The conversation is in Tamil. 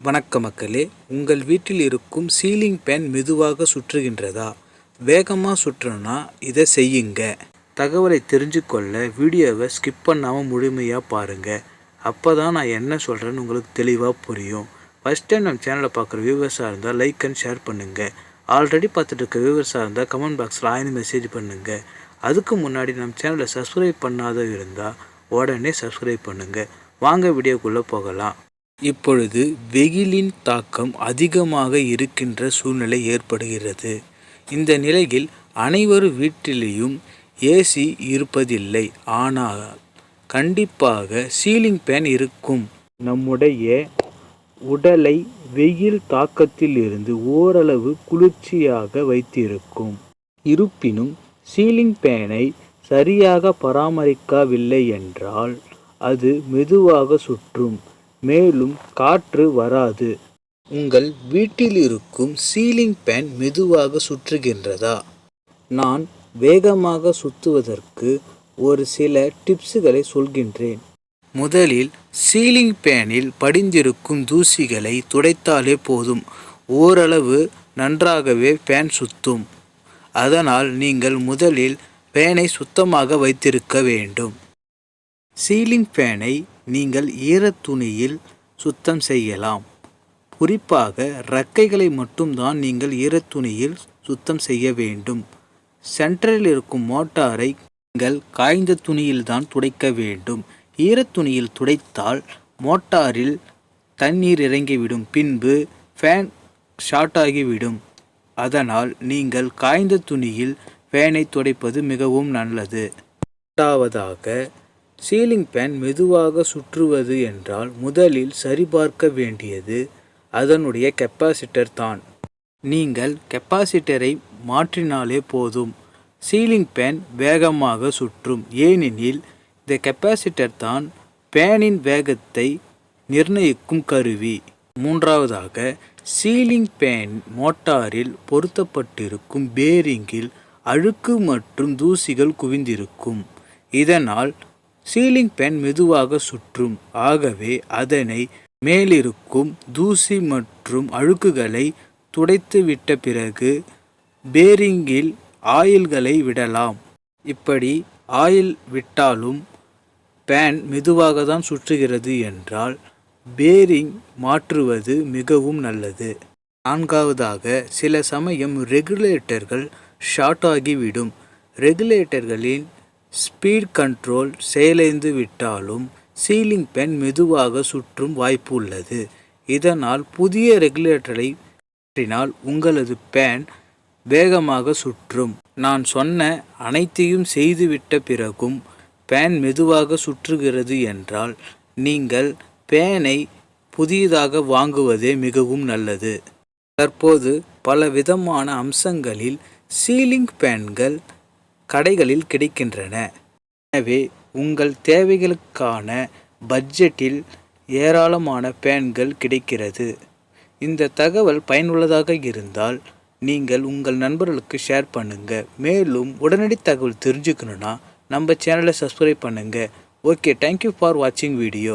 வணக்க மக்களே உங்கள் வீட்டில் இருக்கும் சீலிங் ஃபேன் மெதுவாக சுற்றுகின்றதா? வேகமாக சுற்றணும்னா இதை செய்யுங்க. தகவலை தெரிஞ்சுக்கொள்ள வீடியோவை ஸ்கிப் பண்ணாமல் முழுமையாக பாருங்கள் அப்போ தான் நான் என்ன சொல்கிறேன்னு உங்களுக்கு தெளிவாக புரியும். ஃபஸ்ட் டைம் நம்ம சேனலை பார்க்குற வியூவர்ஸாக இருந்தால் லைக் அண்ட் ஷேர் பண்ணுங்கள் ஆல்ரெடி பார்த்துட்டு இருக்க வியூவர்ஸாக இருந்தால் கமெண்ட் பாக்ஸில் ஆயினு மெசேஜ் பண்ணுங்கள் அதுக்கு முன்னாடி நம்ம சேனலை சப்ஸ்கிரைப் பண்ணாத இருந்தால் உடனே சப்ஸ்கிரைப் பண்ணுங்கள் வாங்க வீடியோக்குள்ளே போகலாம். இப்பொழுது வெயிலின் தாக்கம் அதிகமாக இருக்கின்ற சூழ்நிலை ஏற்படுகிறது. இந்த நிலையில் அனைவரும் வீட்டிலேயும் ஏசி இருப்பதில்லை. ஆனால் கண்டிப்பாக சீலிங் ஃபேன் இருக்கும். நம்முடைய உடலை வெயில் தாக்கத்திலிருந்து ஓரளவு குளிர்ச்சியாக வைத்திருக்கும். இருப்பினும் சீலிங் ஃபேனை சரியாக பராமரிக்கவில்லை என்றால் அது மெதுவாக சுற்றும். மேலும் காற்று வராது. உங்கள் வீட்டில் இருக்கும் சீலிங் ஃபேன் மெதுவாக சுற்றுகின்றதா? நான் வேகமாக சுற்றுவதற்கு ஒரு சில டிப்ஸுகளை சொல்கின்றேன். முதலில் சீலிங் ஃபேனில் படிந்திருக்கும் தூசிகளை துடைத்தாலே போதும். ஓரளவு நன்றாகவே ஃபேன் சுத்தும். அதனால் நீங்கள் முதலில் ஃபேனை சுத்தமாக வைத்திருக்க வேண்டும். சீலிங் ஃபேனை நீங்கள் ஈரத் துணியில் சுத்தம் செய்யலாம். குறிப்பாக ரக்கைகளை மட்டும்தான் நீங்கள் ஈரத் துணியில் சுத்தம் செய்ய வேண்டும். சென்டரில் இருக்கும் மோட்டாரை நீங்கள் காய்ந்த துணியில்தான் துடைக்க வேண்டும். ஈரத் துணியில் துடைத்தால் மோட்டாரில் தண்ணீர் இறங்கிவிடும். பின்பு ஃபேன் ஷார்ட் ஆகிவிடும். அதனால் நீங்கள் காய்ந்த துணியில் ஃபேனை துடைப்பது மிகவும் நல்லது. இரண்டாவதாக சீலிங் ஃபேன் மெதுவாக சுற்றுவது என்றால் முதலில் சரிபார்க்க வேண்டியது அதனுடைய கெப்பாசிட்டர் தான். நீங்கள் கெப்பாசிட்டரை மாற்றினாலே போதும். சீலிங் ஃபேன் வேகமாக சுற்றும். ஏனெனில் இந்த கெப்பாசிட்டர் தான் ஃபேனின் வேகத்தை நிர்ணயிக்கும் கருவி. மூன்றாவதாக சீலிங் ஃபேன் மோட்டாரில் பொருத்தப்பட்டிருக்கும் பேரிங்கில் அழுக்கு மற்றும் தூசிகள் குவிந்திருக்கும். இதனால் சீலிங் ஃபேன் மெதுவாக சுற்றும். ஆகவே அதனை மேலிருக்கும் தூசி மற்றும் அழுக்குகளை துடைத்துவிட்ட பிறகு பேரிங்கில் ஆயில்களை விடலாம். இப்படி ஆயில் விட்டாலும் ஃபேன் மெதுவாக தான் சுற்றுகிறது என்றால் பேரிங் மாற்றுவது மிகவும் நல்லது. நான்காவதாக சில சமயம் ரெகுலேட்டர்கள் ஷார்ட் ஆகிவிடும் ரெகுலேட்டர்களின் ஸ்பீட் கண்ட்ரோல் செயலிழந்து விட்டாலும் சீலிங் பென் மெதுவாக சுற்றும் வாய்ப்பு உள்ளது. இதனால் புதிய ரெகுலேட்டரை மாற்றினால் உங்களது ஃபேன் வேகமாக சுற்றும். நான் சொன்ன அனைத்தையும் செய்துவிட்ட பிறகும் ஃபேன் மெதுவாக சுற்றுகிறது என்றால் நீங்கள் பேனை புதியதாக வாங்குவதே மிகவும் நல்லது. தற்போது பல விதமான அம்சங்களில் சீலிங் ஃபேன்கள் கடைகளில் கிடைக்கின்றன. எனவே உங்கள் தேவைகளுக்கான பட்ஜெட்டில் ஏராளமான பேன்கள் கிடைக்கிறது. இந்த தகவல் பயனுள்ளதாக இருந்தால் நீங்கள் உங்கள் நண்பர்களுக்கு ஷேர் பண்ணுங்கள் மேலும் உடனடி தகவல் தெரிஞ்சுக்கணுன்னா நம்ம சேனலை சப்ஸ்கிரைப் பண்ணுங்கள் ஓகே தேங்க்யூ ஃபார் வாட்சிங் வீடியோ